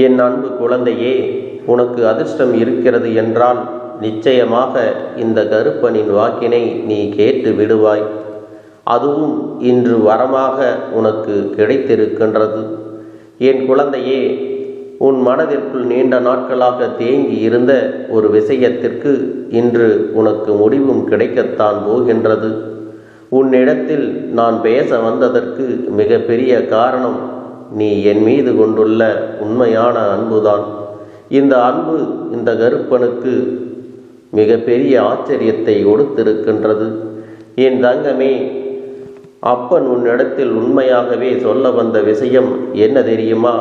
என் அன்பு குழந்தையே உனக்கு அதிர்ஷ்டம் இருக்கிறது என்றால் நிச்சயமாக இந்த கருப்பனின் வாக்கினை நீ கேட்டு விடுவாய். அதுவும் இன்று வரமாக உனக்கு கிடைத்திருக்கின்றது. என் குழந்தையே உன் மனதிற்குள் நீண்ட நாட்களாக தேங்கி இருந்த ஒரு விஷயத்திற்கு இன்று உனக்கு முடிவும் கிடைக்கத்தான் போகின்றது. உன்னிடத்தில் நான் பேச வந்ததற்கு மிகப்பெரிய காரணம் நீ என் மீது கொண்டுள்ள உண்மையான அன்புதான். இந்த அன்பு இந்த கருப்பனுக்கு மிகப்பெரிய ஆச்சரியத்தை கொடுத்திருக்கின்றது. என் தங்கமே அப்பன் உன்னிடத்தில் உண்மையாகவே சொல்ல வந்த விஷயம் என்ன தெரியுமா?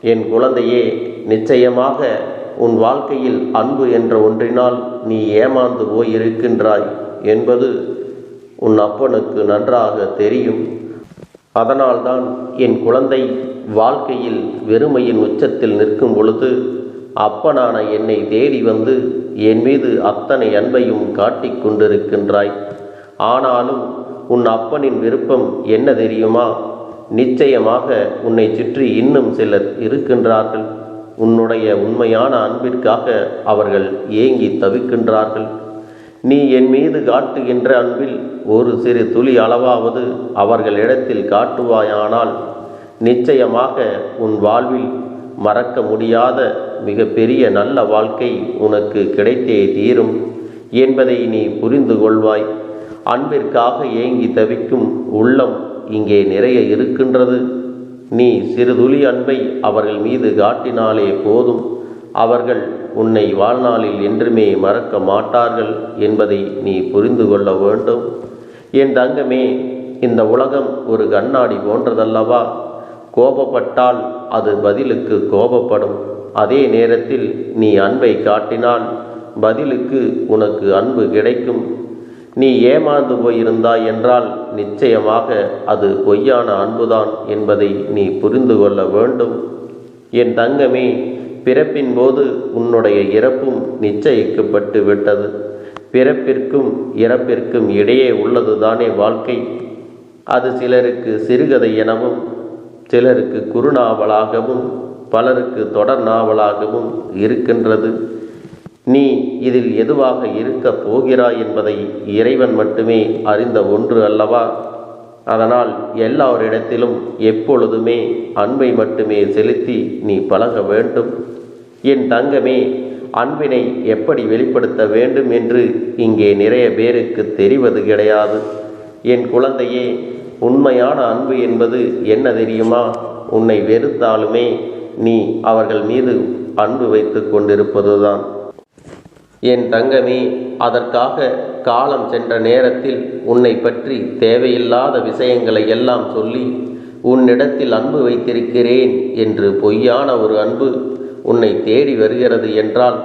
என் குழந்தையே நிச்சயமாக உன் வாழ்க்கையில் அன்பு என்ற ஒன்றினால் நீ ஏமாந்து போயிருக்கின்றாய் என்பது உன் அப்பனுக்கு நன்றாக தெரியும். அதனால்தான் என் குழந்தை வாழ்க்கையில் வெறுமையின் உச்சத்தில் நிற்கும் பொழுது அப்பனான என்னை தேடி வந்து என் மீது அத்தனை அன்பையும் காட்டிக் கொண்டிருக்கின்றாய். ஆனாலும் உன் அப்பனின் விருப்பம் என்ன தெரியுமா? நிச்சயமாக உன்னை சுற்றி இன்னும் சிலர் இருக்கின்றார்கள். உன்னுடைய உண்மையான அன்பிற்காக அவர்கள் ஏங்கி தவிக்கின்றார்கள். நீ என் மீது காட்டுகின்ற அன்பில் ஒரு சிறு துளி அளவாவது அவர்களிடத்தில் காட்டுவாயானால் நிச்சயமாக உன் வாழ்வில் மறக்க முடியாத மிக பெரிய நல்ல வாழ்க்கை உனக்கு கிடைத்தே தீரும் என்பதை நீ புரிந்து கொள்வாய். அன்பிற்காக ஏங்கி தவிக்கும் உள்ளம் இங்கே நிறைய இருக்கின்றது. நீ சிறுதுளி அன்பை அவர்கள் மீது காட்டினாலே போதும். அவர்கள் உன்னை வாழ்நாளில் என்றுமே மறக்க மாட்டார்கள் என்பதை நீ புரிந்து கொள்ள வேண்டும். என் தங்கமே இந்த உலகம் ஒரு கண்ணாடி போன்றதல்லவா? கோபப்பட்டால் அது பதிலுக்கு கோபப்படும். அதே நேரத்தில் நீ அன்பை காட்டினால் பதிலுக்கு உனக்கு அன்பு கிடைக்கும். நீ ஏமாந்து போயிருந்தாய் என்றால் நிச்சயமாக அது பொய்யான அன்புதான் என்பதை நீ புரிந்து கொள்ள வேண்டும். என் தங்கமே பிறப்பின் போது உன்னுடைய இறப்பும் நிச்சயிக்கப்பட்டு விட்டது. பிறப்பிற்கும் இறப்பிற்கும் இடையே உள்ளதுதானே வாழ்க்கை. அது சிலருக்கு சிறுகதை எனவும் சிலருக்கு குறுநாவலாகவும் பலருக்கு தொடர் நாவலாகவும் இருக்கின்றது. நீ இதில் எதுவாக இருக்கப் போகிறாய் என்பதை இறைவன் மட்டுமே அறிந்த ஒன்று அல்லவா? அதனால் எல்லாரிடத்திலும் எப்பொழுதுமே அன்பை மட்டுமே செலுத்தி நீ பழக வேண்டும். என் தங்கமே அன்பினை எப்படி வெளிப்படுத்த வேண்டும் என்று இங்கே நிறைய பேருக்கு தெரிவது கிடையாது. என் குழந்தையே உண்மையான அன்பு என்பது என்ன தெரியுமா? உன்னை வெறுத்தாலுமே நீ அவர்கள் மீது அன்பு வைத்து கொண்டிருப்பதுதான். என் தங்கமே அதற்காக காலம் சென்ற நேரத்தில் உன்னை பற்றி தேவையில்லாத விஷயங்களை எல்லாம் சொல்லி உன்னிடத்தில் அன்பு வைத்திருக்கிறேன் என்று பொய்யான ஒரு அன்பு உன்னை தேடி வருகிறது என்றால்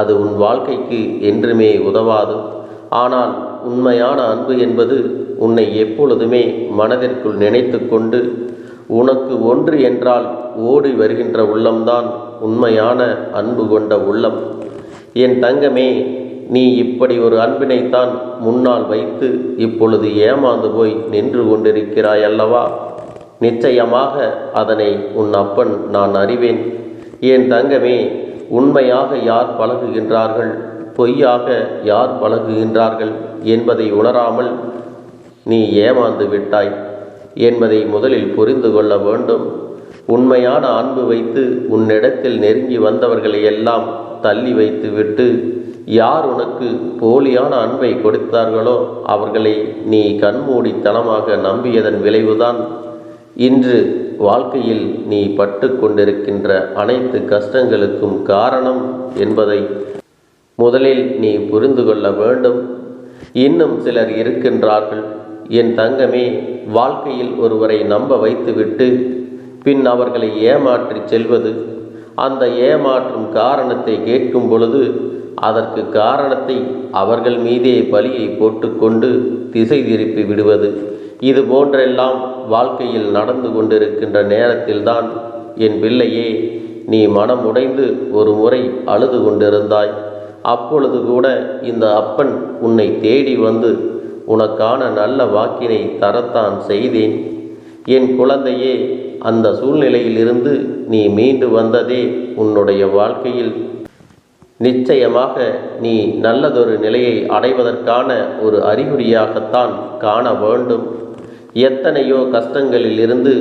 அது உன் வாழ்க்கைக்கு என்றுமே உதவாது. ஆனால் உண்மையான அன்பு என்பது உன்னை எப்பொழுதுமே மனதிற்குள் நினைத்து கொண்டு உனக்கு ஒன்று என்றால் ஓடி வருகின்ற உள்ளம்தான் உண்மையான அன்பு கொண்ட உள்ளம். என் தங்கமே நீ இப்படி ஒரு அன்பினைத்தான் முன்னால் வைத்து இப்பொழுது ஏமாந்து போய் நின்று கொண்டிருக்கிறாய் அல்லவா நிச்சயமாக அதனை உன் அப்பன் நான் அறிவேன். என் தங்கமே உண்மையாக யார் பழகுகின்றார்கள்? பொய்யாக யார் பழகுகின்றார்கள் என்பதை உணராமல் நீ ஏமாந்து விட்டாய் என்பதை முதலில் புரிந்து கொள்ள வேண்டும். உண்மையான அன்பு வைத்து உன்னிடத்தில் நெருங்கி வந்தவர்களை எல்லாம் தள்ளி வைத்துவிட்டு யார் உனக்கு போலியான அன்பை கொடுத்தார்களோ அவர்களை நீ கண்மூடித்தனமாக நம்பியதன் விளைவுதான் இன்று வாழ்க்கையில் நீ பட்டு கொண்டிருக்கின்ற அனைத்து கஷ்டங்களுக்கும் காரணம் என்பதை முதலில் நீ புரிந்து கொள்ள வேண்டும். இன்னும் சிலர் இருக்கின்றார்கள். என் தங்கமே வாழ்க்கையில் ஒருவரை நம்ப வைத்துவிட்டு பின் அவர்களை ஏமாற்றி செல்வது அந்த ஏமாற்றும் காரணத்தை கேட்கும் பொழுது அதற்கு காரணத்தை அவர்கள் மீதே பலியை போட்டுக்கொண்டு திசை திருப்பி விடுவது. இது போன்றெல்லாம் வாழ்க்கையில் நடந்து கொண்டிருக்கின்ற நேரத்தில்தான் என் பிள்ளையே நீ மனம் உடைந்து ஒரு முறை அழுது கொண்டிருந்தாய். அப்பொழுது கூட இந்த அப்பன் உன்னை தேடி வந்து உனக்கான நல்ல வாக்கினை தரத்தான் செய்தேன். என் குழந்தையே அந்த சூழ்நிலையிலிருந்து நீ மீண்டு வந்ததே உன்னுடைய வாழ்க்கையில். நிச்சயமாக நீ நல்லதொரு நிலையை அடைவதற்கான ஒரு அறிகுறியாகத்தான் காண வேண்டும். எத்தனையோ கஷ்டங்களில் இருந்து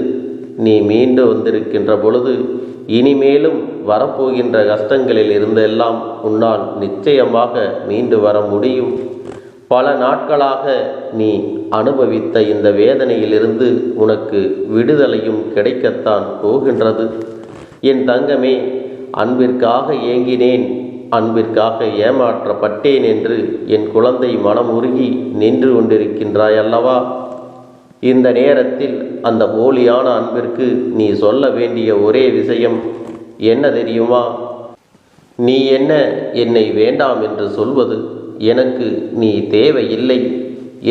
நீ மீண்டு வந்திருக்கின்ற பொழுது இனிமேலும் வரப்போகின்ற கஷ்டங்களில் இருந்தெல்லாம் உன்னால் நிச்சயமாக மீண்டு வர முடியும். பல நாட்களாக நீ அனுபவித்த இந்த வேதனையிலிருந்து உனக்கு விடுதலையும் கிடைக்கத்தான் போகின்றது. என் தங்கமே அன்பிற்காக ஏங்கினேன் அன்பிற்காக ஏமாற்றப்பட்டேன் என்று என் குழந்தை மனமுருகி நின்று கொண்டிருக்கின்றாய் அல்லவா இந்த நேரத்தில் அந்த போலியான அன்பிற்கு நீ சொல்ல வேண்டிய ஒரே விஷயம் என்ன தெரியுமா? நீ என்ன என்னை வேண்டாம் என்று சொல்வது? எனக்கு நீ தேவையில்லை.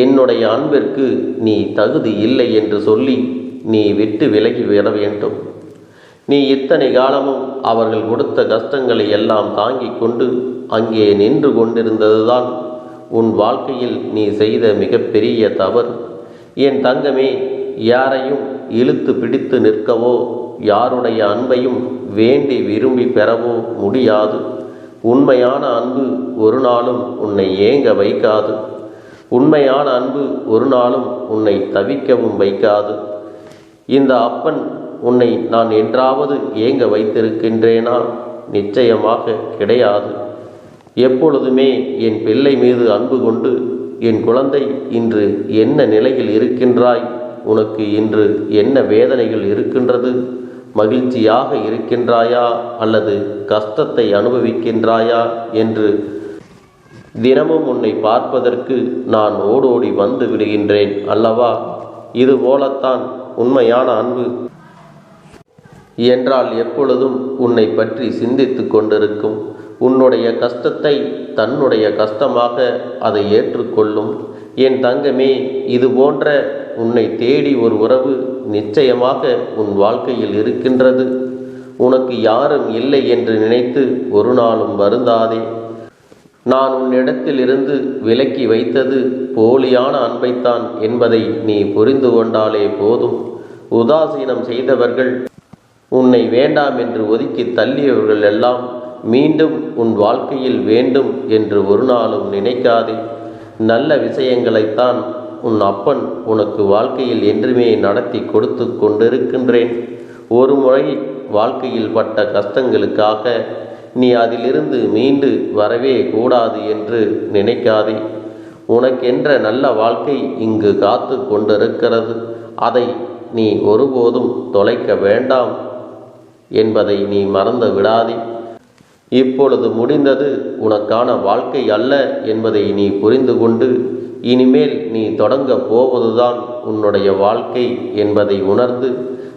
என்னுடைய அன்பிற்கு நீ தகுதி இல்லை என்று சொல்லி நீ விட்டு விலகி விட வேண்டும். நீ இத்தனை காலமும் அவர்கள் கொடுத்த கஷ்டங்களை எல்லாம் தாங்கிக் கொண்டு அங்கே நின்று கொண்டிருந்ததுதான் உன் வாழ்க்கையில் நீ செய்த மிகப்பெரிய தவறு. என் தங்கமே யாரையும் இழுத்து பிடித்து நிற்கவோ யாருடைய அன்பையும் வேண்டி விரும்பி பெறவோ முடியாது. உண்மையான அன்பு ஒரு நாளும் உன்னை ஏங்க வைக்காது. உண்மையான அன்பு ஒரு நாளும் உன்னை தவிக்கவும் வைக்காது. இந்த அப்பன் உன்னை நான் என்றாவது ஏங்க வைத்திருக்கின்றேனா? நிச்சயமாக கிடையாது. எப்பொழுதுமே என் பிள்ளை மீது அன்பு கொண்டு என் குழந்தை இன்று என்ன நிலையில் இருக்கின்றாய்? உனக்கு இன்று என்ன வேதனைகள் இருக்கின்றது? மகிழ்ச்சியாக இருக்கின்றாயா? அல்லது கஷ்டத்தை அனுபவிக்கின்றாயா? என்று தினமும் உன்னை பார்ப்பதற்கு நான் ஓடோடி வந்து விடுகின்றேன் அல்லவா? இது போலத்தான் உண்மையான அன்பு. என்றால் எப்பொழுதும் உன்னை பற்றி சிந்தித்து கொண்டிருக்கும் உன்னுடைய கஷ்டத்தை தன்னுடைய கஷ்டமாக அதை ஏற்றுக்கொள்ளும். என் தங்கமே இது போன்ற உன்னை தேடி ஒரு உறவு நிச்சயமாக உன் வாழ்க்கையில் இருக்கின்றது. உனக்கு யாரும் இல்லை என்று நினைத்து ஒரு நாளும் வருந்தாதே. நான் உன்னிடத்திலிருந்து விலக்கி வைத்தது போலியான அன்பைத்தான் என்பதை நீ புரிந்து கொண்டாலே போதும். உதாசீனம் செய்தவர்கள் உன்னை வேண்டாம் என்று ஒதுக்கி தள்ளியவர்கள் எல்லாம் மீண்டும் உன் வாழ்க்கையில் வேண்டும் என்று ஒரு நாளும் நினைக்காதே. நல்ல விஷயங்களைத்தான் உன் அப்பன் உனக்கு வாழ்க்கையில் என்றுமே நடத்தி கொடுத்து கொண்டிருக்கின்றேன். ஒரு முறை வாழ்க்கையில் பட்ட கஷ்டங்களுக்காக நீ அதிலிருந்து மீண்டு வரவே கூடாது என்று நினைக்காதே. உனக்கென்ற நல்ல வாழ்க்கை இங்கு காத்து கொண்டிருக்கிறது. அதை நீ ஒருபோதும் தொலைக்க வேண்டாம் என்பதை நீ மறந்து விடாதே இப்பொழுது முடிந்தது உனக்கான வாழ்க்கை அல்ல என்பதை நீ புரிந்து கொண்டு இனிமேல் நீ தொடங்கப் போவதுதான் உன்னுடைய வாழ்க்கை என்பதை உணர்ந்து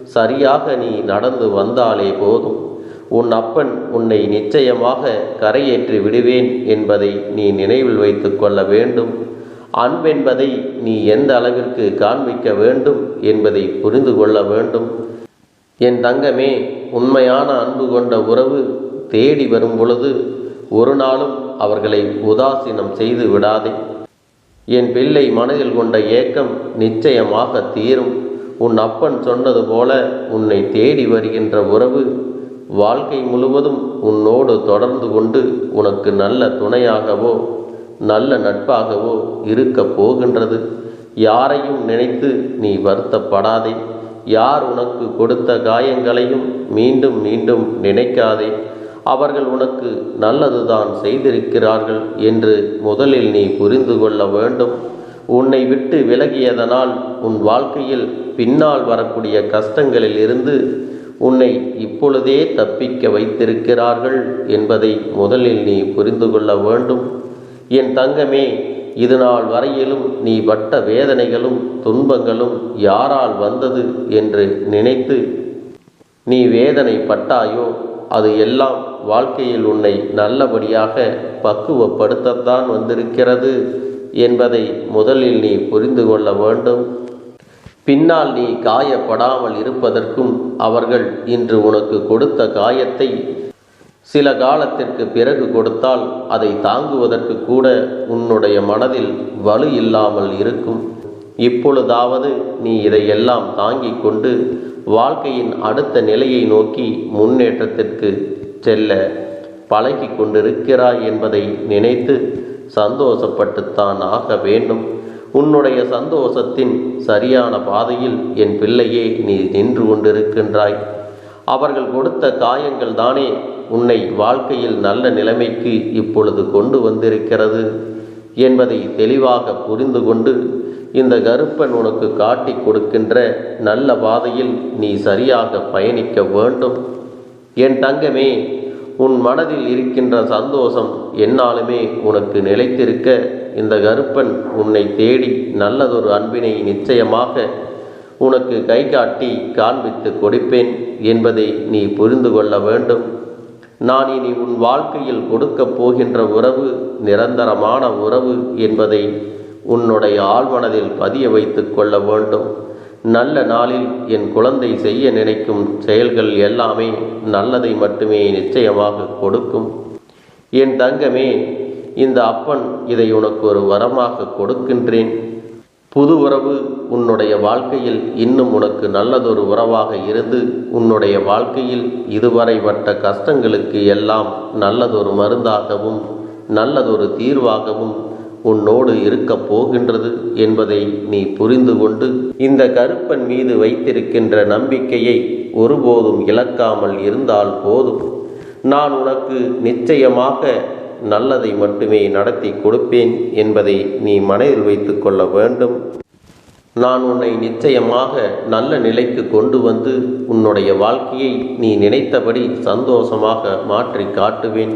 சரியாக நீ நடந்து வந்தாலே போதும். உன் அப்பன் உன்னை நிச்சயமாக கரையேற்றி விடுவேன் என்பதை நீ நினைவில் வைத்து கொள்ள வேண்டும். அன்பென்பதை நீ எந்த அளவிற்கு காண்பிக்க வேண்டும் என்பதை புரிந்து கொள்ள வேண்டும். என் தங்கமே உண்மையான அன்பு கொண்ட உறவு தேடி வரும் பொழுது ஒரு நாளும் அவர்களை உதாசீனம் செய்து விடாதே. என் பிள்ளை மனதில் கொண்ட ஏக்கம் நிச்சயமாக தீரும். உன் அப்பன் சொன்னது போல உன்னை தேடி வருகின்ற உறவு வாழ்க்கை முழுவதும் உன்னோடு தொடர்ந்து கொண்டு உனக்கு நல்ல துணையாகவோ நல்ல நட்பாகவோ இருக்கப் போகின்றது. யாரையும் நினைத்து நீ வருத்தப்படாதே. யார் உனக்கு கொடுத்த காயங்களையும் மீண்டும் மீண்டும் நினைக்காதே. அவர்கள் உனக்கு நல்லதுதான் செய்திருக்கிறார்கள் என்று முதலில் நீ புரிந்து கொள்ள வேண்டும். உன்னை விட்டு விலகியதனால் உன் வாழ்க்கையில் பின்னால் வரக்கூடிய கஷ்டங்களில் இருந்து உன்னை இப்பொழுதே தப்பிக்க வைத்திருக்கிறார்கள் என்பதை முதலில் நீ புரிந்து கொள்ள வேண்டும். என் தங்கமே இது நாள் வரையிலும் நீ பட்ட வேதனைகளும் துன்பங்களும் யாரால் வந்தது என்று நினைத்து நீ வேதனை பட்டாயோ அது எல்லாம் வாழ்க்கையில் உன்னை நல்லபடியாக பக்குவப்படுத்தத்தான் வந்திருக்கிறது என்பதை முதலில் நீ புரிந்து கொள்ள வேண்டும். பின்னால் நீ காயப்படாமல் இருப்பதற்கும் அவர்கள் இன்று உனக்கு கொடுத்த காயத்தை சில காலத்திற்கு பிறகு கொடுத்தால் அதை தாங்குவதற்கு கூட உன்னுடைய மனதில் வலு இல்லாமல் இருக்கும். இப்பொழுதாவது நீ இதையெல்லாம் தாங்கிக் கொண்டு வாழ்க்கையின் அடுத்த நிலையை நோக்கி முன்னேற்றத்திற்கு செல்ல பழகி கொண்டிருக்கிறாய் என்பதை நினைத்து சந்தோஷப்பட்டுத்தான் ஆக வேண்டும். உன்னுடைய சந்தோஷத்தின் சரியான பாதையில் என் பிள்ளையே நீ நின்று கொண்டிருக்கின்றாய். அவர்கள் கொடுத்த காயங்கள் தானே உன்னை வாழ்க்கையில் நல்ல நிலைமைக்கு இப்பொழுது கொண்டு வந்திருக்கிறது என்பதை தெளிவாக புரிந்து கொண்டு இந்த கருப்பன் உனக்கு காட்டி கொடுக்கின்ற நல்ல பாதையில் நீ சரியாக பயணிக்க வேண்டும். என் தங்கமே உன் மனதில் இருக்கின்ற சந்தோஷம் என்னாலுமே உனக்கு நிலைத்திருக்க இந்த கருப்பன் உன்னை தேடி நல்லதொரு அன்பினை நிச்சயமாக உனக்கு கை காட்டி காண்பித்து கொடுப்பேன் என்பதை நீ புரிந்து கொள்ள வேண்டும். நான் இனி உன் வாழ்க்கையில் கொடுக்கப் போகின்ற உறவு நிரந்தரமான உறவு என்பதை உன்னுடைய ஆழ்மனதில் பதிய வைத்து கொள்ள வேண்டும். நல்ல நாளில் என் குழந்தை செய்ய நினைக்கும் செயல்கள் எல்லாமே நல்லதை மட்டுமே நிச்சயமாக கொடுக்கும். என் தங்கமே இந்த அப்பன் இதை உனக்கு ஒரு வரமாக கொடுக்கின்றேன். புது உறவு உன்னுடைய வாழ்க்கையில் இன்னும் உனக்கு நல்லதொரு உறவாக இருந்து உன்னுடைய வாழ்க்கையில் இதுவரை பட்ட கஷ்டங்களுக்கு எல்லாம் நல்லதொரு மருந்தாகவும் நல்லதொரு தீர்வாகவும் உன்னோடு இருக்கப் போகின்றது என்பதை நீ புரிந்து கொண்டு இந்த கருப்பன் மீது வைத்திருக்கின்ற நம்பிக்கையை ஒருபோதும் இழக்காமல் இருந்தால் போதும். நான் உனக்கு நிச்சயமாக நல்லதை மட்டுமே நடத்தி கொடுப்பேன் என்பதை நீ மனதில் வைத்து கொள்ள வேண்டும். நான் உன்னை நிச்சயமாக நல்ல நிலைக்கு கொண்டு வந்து உன்னுடைய வாழ்க்கையை நீ நினைத்தபடி சந்தோஷமாக மாற்றி காட்டுவேன்.